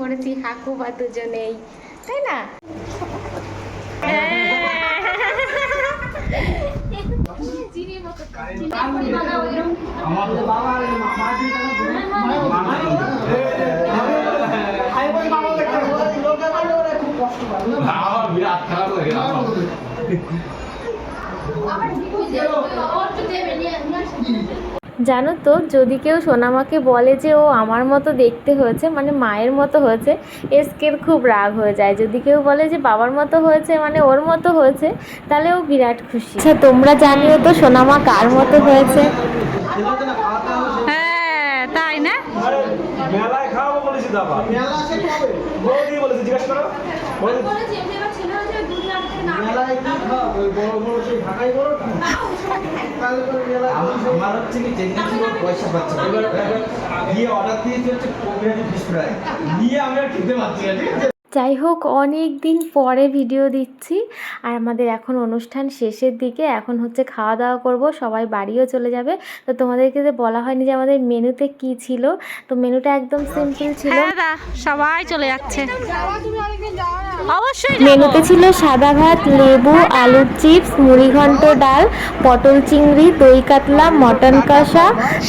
পড়েছি হাকু বা দুজনেই তাই না? আমার বিরাট খারাপ লাগে আমার জানো তো যদি কেউ সোনামাকে বলে যে ও আমার মতো দেখতে হয়েছে মানে মায়ের মতো হয়েছে এসকের খুব রাগ হয়ে যায়। যদি কেউ বলে যে বাবার মতো হয়েছে মানে ওর মতো হয়েছে তাহলে ও বিরাট খুশি। আচ্ছা তোমরা জানিও তো সোনামা কার মতো হয়েছে? হ্যাঁ তাই না? মেলায় খাওয়াবো বলেছি দাবা বৌদি বলেছি জিজ্ঞেস করো। মেলায় কি খাওয়াবো? ওই বড় বড় সেই ঢাকাই আমার হচ্ছে কি পয়সা পাচ্ছে এবার গিয়ে অর্ডার দিয়েছি হচ্ছে কবিরাজি ফিশ ফ্রাই নিয়ে আমরা খেতে পারছি না ঠিক আছে যাই হোক অনেক দিন পরে ভিডিও দিচ্ছি। আর আমাদের এখন অনুষ্ঠান শেষের দিকে। এখন হচ্ছে খাওয়া দাওয়া করব সবাই বাড়িও চলে যাবে। তো তোমাদেরকে যে বলা হয়নি যে আমাদের মেনুতে কি ছিল তো মেনুটা একদম সিম্পল ছিল। হ্যাঁ সবাই চলে যাচ্ছে। অবশ্যই মেনুতে ছিল সাদা ভাত লেবু আলুর চিপস মুড়িঘণ্ট ডাল পটল চিংড়ি দই কাতলা মটন কষা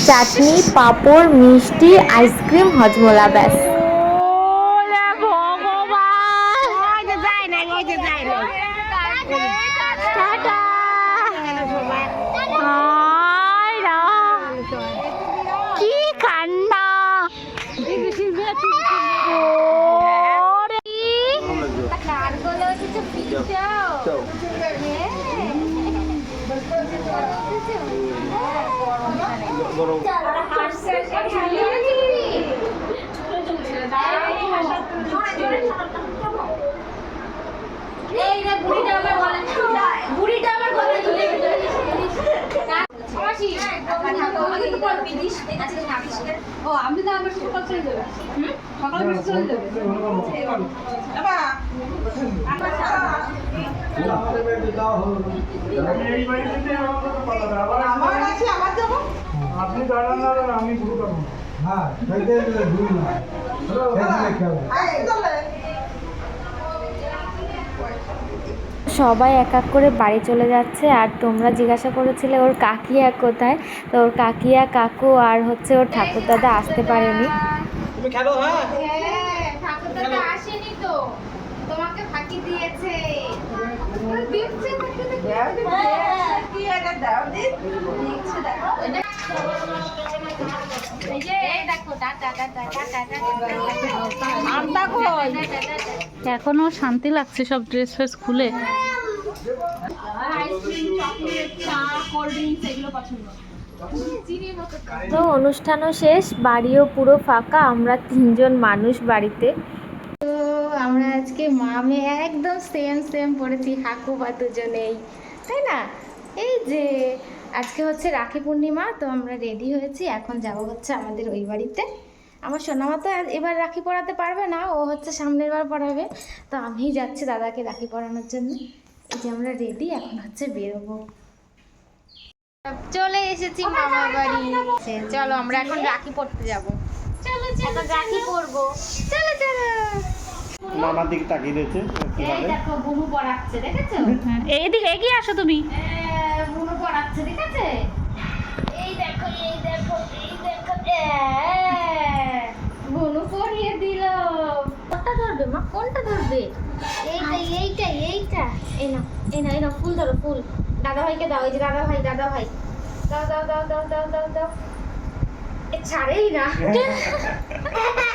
চাটনি পাঁপড় মিষ্টি আইসক্রিম হজমোলা ব্যাস। আমাদের বাড়িতে যাওয়া হলো না। এই বাড়িতে আমার কথা পালাবে আবার আপনি দাঁড়ান না আমি শুরু করব। হ্যাঁ, খেলো। সবাই এক এক করে বাড়ি চলে যাচ্ছে আর তোমরা জিজ্ঞাসা করেছিলে ওর কাকিয়া কোথায়? তো ওর কাকিয়া কাকু আর হচ্ছে ওর ঠাকুর দাদা আসতে পারেনি। তুমি খেলো হ্যাঁ? ঠাকুরদাদা আসেনি তো। তোমাকে ফাঁকি দিয়েছে। এখনও শান্তি লাগছে সব ড্রেস ফ্রেস খুলে। তো অনুষ্ঠানও শেষ, বাড়িও পুরো ফাঁকা, আমরা তিনজন মানুষ বাড়িতে। আমরা আজকে মামে একদম সেম সেম পড়েছি হাকু বা দুজনেই। তাই না? এই যে আজকে হচ্ছে রাখি পূর্ণিমা তো আমরা রেডি হয়েছি। এখন যাব হচ্ছে আমাদের ওই বাড়িতে। আমার সোনামা তো এবার রাখি পরাতে পারবে না ও হচ্ছে সামনের বার পরাবে তো আমি যাচ্ছি দাদাকে রাখি পরানোর জন্য। এই যে আমরা রেডি এখন হচ্ছে বেরোবো। চলে এসেছি মামার বাড়ি। চলো আমরা এখন রাখি পড়তে যাব। চলো চলো রাখি পরবো চলো চলো। মামার দিকে তাকিয়ে দিয়েছে এই দেখো বুনু পড়াচ্ছে দেখেছ? হ্যাঁ, এইদিকে এগিয়ে আসো তুমি। বুনু পড়াচ্ছে দেখেছে এই দেখো এই দেখো এই দেখো বুনু পড়িয়ে দিল। কোনটা ধরবে মা? কোনটা ধরবে? এইটা এইটা এইটা। এই না এই না এই না ফুল ধরো ফুল। দাদা ভাইকে দাও এই যে দাদা ভাই দাদা ভাই দাও দাও দাও দাও দাও দাও দাও। এ ছাড়েই না।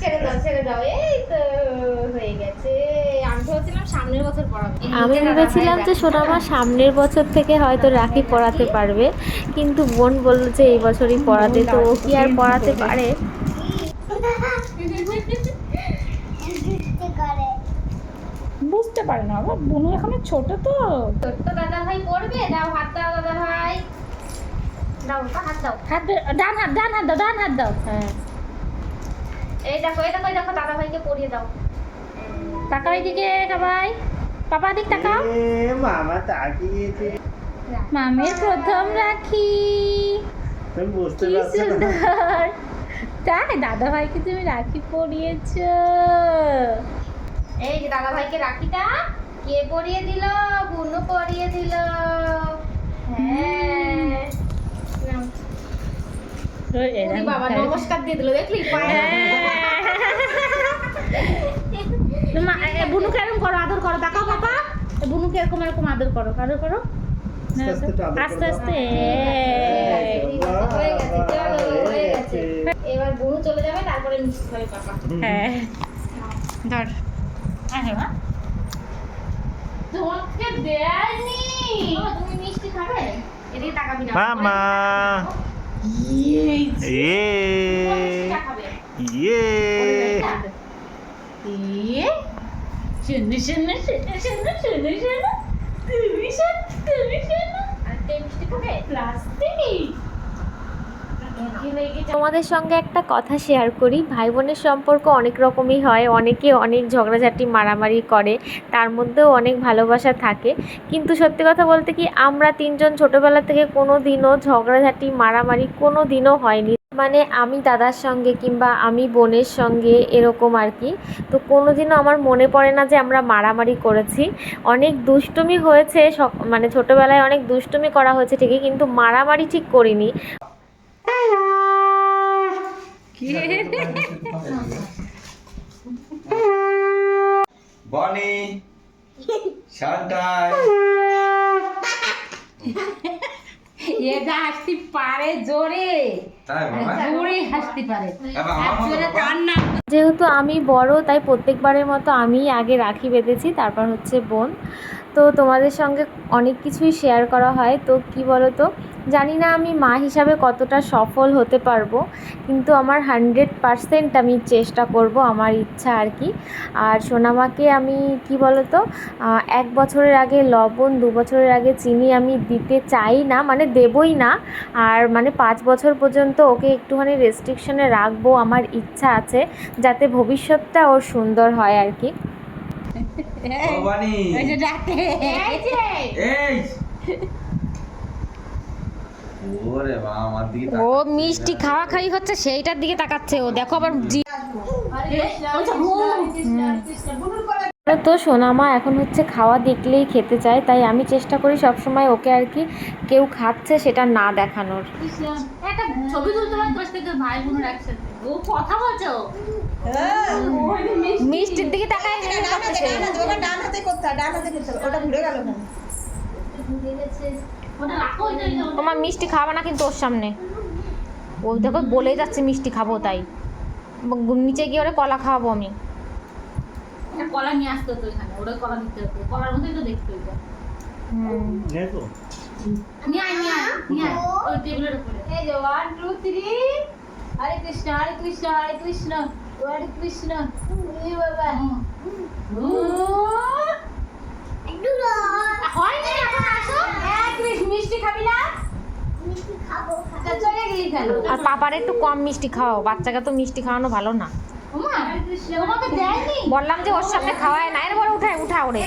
ছেড়ে দাও ছেড়ে দাও। এই তো হয়ে গেছে। আমি ভেবেছিলাম সামনের বছর পড়াবে। আমি ভেবেছিলাম যে সোনামা সামনের বছর থেকে হয়তো রাখি পড়াতে পারবে কিন্তু বোন বলল যে এই বছরই পড়াতে তো ও কি আর পড়াতে পারে? বুঝতে পারে না বাবা বুনু এখনও ছোট তো। ছোট্ট দাদা ভাই পড়বে? দাও হাত দাও দাদা ভাই। দাও হাত দাও। হাত ডান হাত ডান হাত দাও ডান হাত দাও। হ্যাঁ। এই দেখো এই দেখো এই দেখো দাদা ভাইকে পড়িয়ে দাও। তাকাও এদিকে সবাই পাপা দিক তাকাও মামা তাকিয়েছে। মামের প্রথম রাখি। তুমি বুঝতে পারছ না? সুন্দর। তাই দাদা ভাইকে তুমি রাখি পরিয়েছ এই যে দাদা ভাইকে রাখিটা কে পরিয়ে দিল? বুনু পরিয়ে দিল। হ্যাঁ। বাবা নমস্কার দিয়ে দিল দেখলি? বুনুকে এরকম করো আদর করো। পাপা। এ বুনুকে এরকম এরকম আদর করো। আদর করো? আস্তে আস্তে হয়ে হয়ে এবার বুনু চলে যাবে তারপরে মিষ্টি খাবে পাপা। হ্যাঁ। ধর। আরে মা। তোমাকে দেয়নি। তুমি মিষ্টি খাবে? এদিকে তাকাবি না। মামা তোমাদের সঙ্গে একটা কথা শেয়ার করি। ভাই বোনের সম্পর্ক অনেক রকমই হয়, অনেকে অনেক ঝগড়াঝাটি, মারামারি করে, তার মধ্যেও অনেক ভালোবাসা থাকে। কিন্তু সত্যি কথা বলতে কি, আমরা তিনজন ছোটবেলা থেকে কোনো দিনও ঝগড়াঝাটি, মারামারি কোনো দিনও হয়নি। মানে আমি দাদার সঙ্গে কিংবা আমি বোনের সঙ্গে এরকম আর কি। তো কোনো দিনও আমার মনে পড়ে না যে আমরা মারামারি করেছি। অনেক দুষ্টুমি হয়েছে মানে ছোটোবেলায় অনেক দুষ্টুমি করা হয়েছে ঠিকই কিন্তু মারামারি ঠিক করিনি। বনি শান্তাই। এটা হাসতে পারে জোরে। তাই বাবা? জোরে হাসতে পারে। এবার আমার মতো জোরে বাবা। কান না। যেহেতু আমি বড় তাই প্রত্যেকবারের মতো আমি আগে রাখি বেঁধেছি তারপর হচ্ছে বোন। তো তোমাদের সঙ্গে অনেক কিছুই শেয়ার করা হয়। তো কি বলো তো জানি না আমি মা হিসাবে কতটা সফল হতে পারব কিন্তু আমার হান্ড্রেড পারসেন্ট আমি চেষ্টা করব আমার ইচ্ছা আর কি। আর সোনামাকে আমি কি বলো তো এক বছরের আগে লবণ দু বছরের আগে চিনি আমি দিতে চাই না মানে দেবই না। আর মানে পাঁচ বছর পর্যন্ত ওকে একটুখানি রেস্ট্রিকশনে রাখব আমার ইচ্ছা আছে যাতে ভবিষ্যৎটা ওর সুন্দর হয় আর কি। ওই যে ডাকে এই ওরে মা আমার দিকে ও মিষ্টি খাওয়া খাই হচ্ছে সেইটার দিকে তাকাচ্ছে ও। দেখো আবার জি তো সোনামা এখন হচ্ছে খাওয়া দেখলেই খেতে চায় তাই আমি চেষ্টা করি সবসময় ওকে আর কি কেউ খাচ্ছে সেটা না দেখানোর। একটা ছবি তুলতে দশ থেকে ভাই বোনের একসাথে। ও কথা বলছো মিষ্টির দিকে তাকায় ডান হাতে করতে ডান হাতে করতে ওটা ঘুরে গেল তোমার মিষ্টি খাওয়া না কিন্তু ওর সামনে। ও দেখো বলেই যাচ্ছে মিষ্টি খাব তাই। নিচে গিয়ে ওরে কলা খাওয়াবো আমি। কলা নিয়ে আসতে হতো এখানে কলা দিতে হতো। কলার মধ্যেই তো দেখতে হতো হরে কৃষ্ণ হরে কৃষ্ণ হরে কৃষ্ণ হরে কৃষ্ণ। বাবা হয়নি এখন আসো এক মিনিট মিষ্টি খাবি না তা চলে গেলি কেন আর পাপার একটু কম মিষ্টি খাওয়াও বাচ্চাকে তো মিষ্টি খাওয়ানো ভালো না। বললাম যে ওর সামনে খাওয়ায় না এর বড় উঠায় উঠা ওরে।